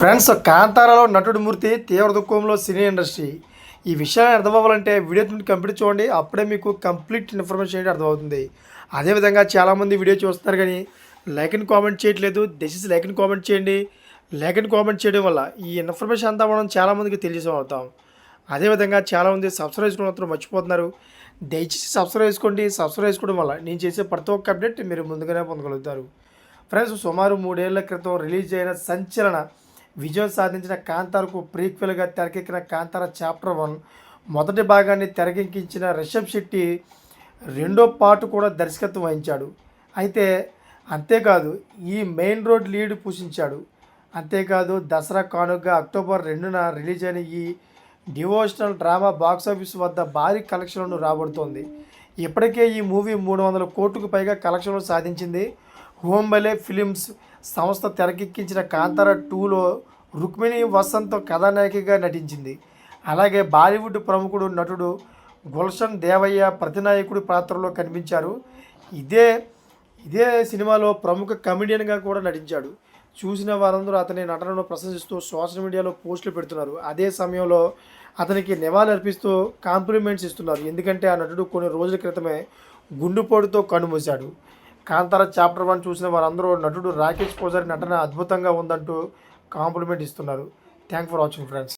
Friends కాంతారాలో నటుడు మూర్తి తీవ్ర దుఃఖంలో సినీ ఇండస్ట్రీ. ఈ విషయాన్ని అర్థమవ్వాలంటే వీడియో నుండి కంప్లీట్ చూడండి. అప్పుడే మీకు కంప్లీట్ ఇన్ఫర్మేషన్ ఏంటి అర్థమవుతుంది. అదేవిధంగా చాలామంది వీడియో చూస్తున్నారు కానీ లైక్ అండ్ కామెంట్ చేయట్లేదు. దయచేసి లైక్ అండ్ కామెంట్ చేయండి. లైక్ అండ్ కామెంట్ చేయడం వల్ల ఈ ఇన్ఫర్మేషన్ అంతా మనం చాలామందికి తెలియజేసం అవుతాం అదేవిధంగా చాలామంది సబ్స్క్రైబ్ మాత్రం మర్చిపోతున్నారు. దయచేసి సబ్స్క్రైబ్ చేసుకోండి. సబ్స్క్రైబ్ చేసుకోవడం వల్ల నేను చేసే ప్రతి ఒక్క అప్డేట్ మీరు ముందుగానే పొందగలుగుతారు. ఫ్రెండ్స్ సుమారు మూడేళ్ళ క్రితం రిలీజ్ అయిన సంచలన విజయం సాధించిన కాంతారకు ప్రీక్వెల్గా తెరకెక్కిన కాంతార చాప్టర్ వన్ మొదటి భాగాన్ని తెరకెక్కించిన రిషబ్ శెట్టి రెండో పార్ట్ కూడా దర్శకత్వం వహించాడు. అయితే అంతేకాదు ఈ మెయిన్ రోడ్ లీడ్ పూషించాడు. అంతేకాదు దసరా కానుగ్గా అక్టోబర్ రెండున రిలీజ్ అయిన ఈ డివోషనల్ డ్రామా బాక్సాఫీస్ వద్ద భారీ కలెక్షన్లను రాబడుతోంది. ఇప్పటికే ఈ మూవీ మూడు వందల కోట్లకు పైగా కలెక్షన్లు సాధించింది. హోంబలే ఫిలిమ్స్ సంస్థ తెరకెక్కించిన కాంతార టూలో రుక్మిణి వసంత్ కథానాయికగా నటించింది. అలాగే బాలీవుడ్ ప్రముఖుడు నటుడు గుల్షన్ దేవయ్య ప్రతినాయకుడి పాత్రలో కనిపించారు. ఇదే ఇదే సినిమాలో ప్రముఖ కమెడియన్గా కూడా నటించాడు. చూసిన వారందరూ అతని నటనను ప్రశంసిస్తూ సోషల్ మీడియాలో పోస్టులు పెడుతున్నారు. అదే సమయంలో అతనికి నివాళులర్పిస్తూ కాంప్లిమెంట్స్ ఇస్తున్నారు. ఎందుకంటే ఆ నటుడు కొన్ని రోజుల క్రితమే గుండుపోటుతో కన్నుమూశాడు కాంతార చాప్టర్ వన్ చూసిన వారందరూ నటుడు రాకేష్ పూజారి నటన అద్భుతంగా ఉందంటూ కాంప్లిమెంట్ ఇస్తున్నారు. Thank for watching friends